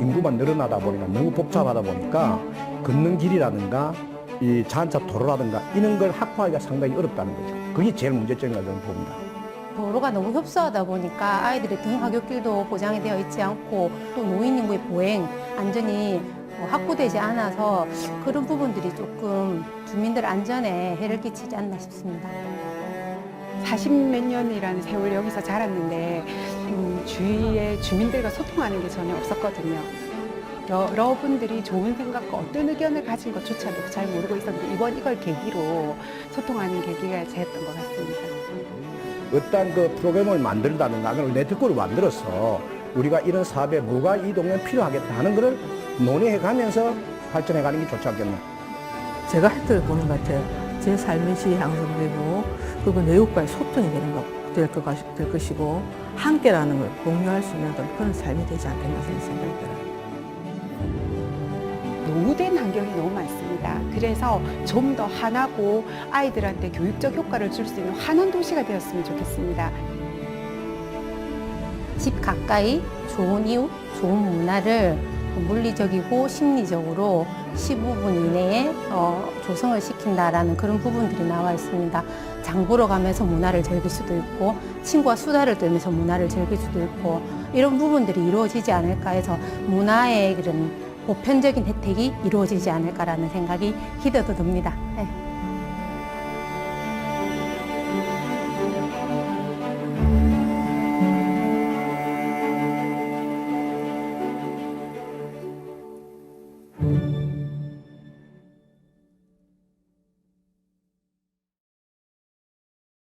인구만 늘어나다 보니까 너무 복잡하다 보니까 걷는 길이라든가 이 자동차 도로라든가 이런 걸 확보하기가 상당히 어렵다는 거죠. 그게 제일 문제점이라고 저는 봅니다. 도로가 너무 협소하다 보니까 아이들의 등 하굣길도 보장이 되어 있지 않고 또 노인 인구의 보행 안전이 어, 확보되지 않아서 그런 부분들이 조금 주민들 안전에 해를 끼치지 않나 싶습니다. 40몇 년이라는 세월 여기서 자랐는데 음, 주위의 주민들과 소통하는 게 전혀 없었거든요. 여러분들이 좋은 생각과 어떤 의견을 가진 것조차도 잘 모르고 있었는데 이번 이걸 계기로 소통하는 계기가 됐던 것 같습니다. 어떤 그 프로그램을 만들다든가 그걸 네트워크를 만들어서 우리가 이런 사업에 뭐가 이 동네에 필요하겠다 하는 것을 논의해 가면서 발전해 가는 게 좋지 않겠나. 제가 혜택을 보는 것 같아요. 제 삶의 질 향상되고 그리고 내국과의 소통이 되는 것, 될, 것, 같- 될 것이고 함께라는 걸 공유할 수 있는 어떤 그런 삶이 되지 않겠나 생각이 들어요. 노후된 환경이 너무 많습니다. 그래서 좀 더 환하고 아이들한테 교육적 효과를 줄 수 있는 환원 도시가 되었으면 좋겠습니다. 집 가까이 좋은 이웃, 좋은 문화를 물리적이고 심리적으로 15분 이내에 어, 조성을 시킨다라는 그런 부분들이 나와 있습니다. 장 보러 가면서 문화를 즐길 수도 있고 친구와 수다를 떨면서 문화를 즐길 수도 있고 이런 부분들이 이루어지지 않을까 해서 문화의 그런 보편적인 혜택이 이루어지지 않을까라는 생각이 기대도 듭니다. 네.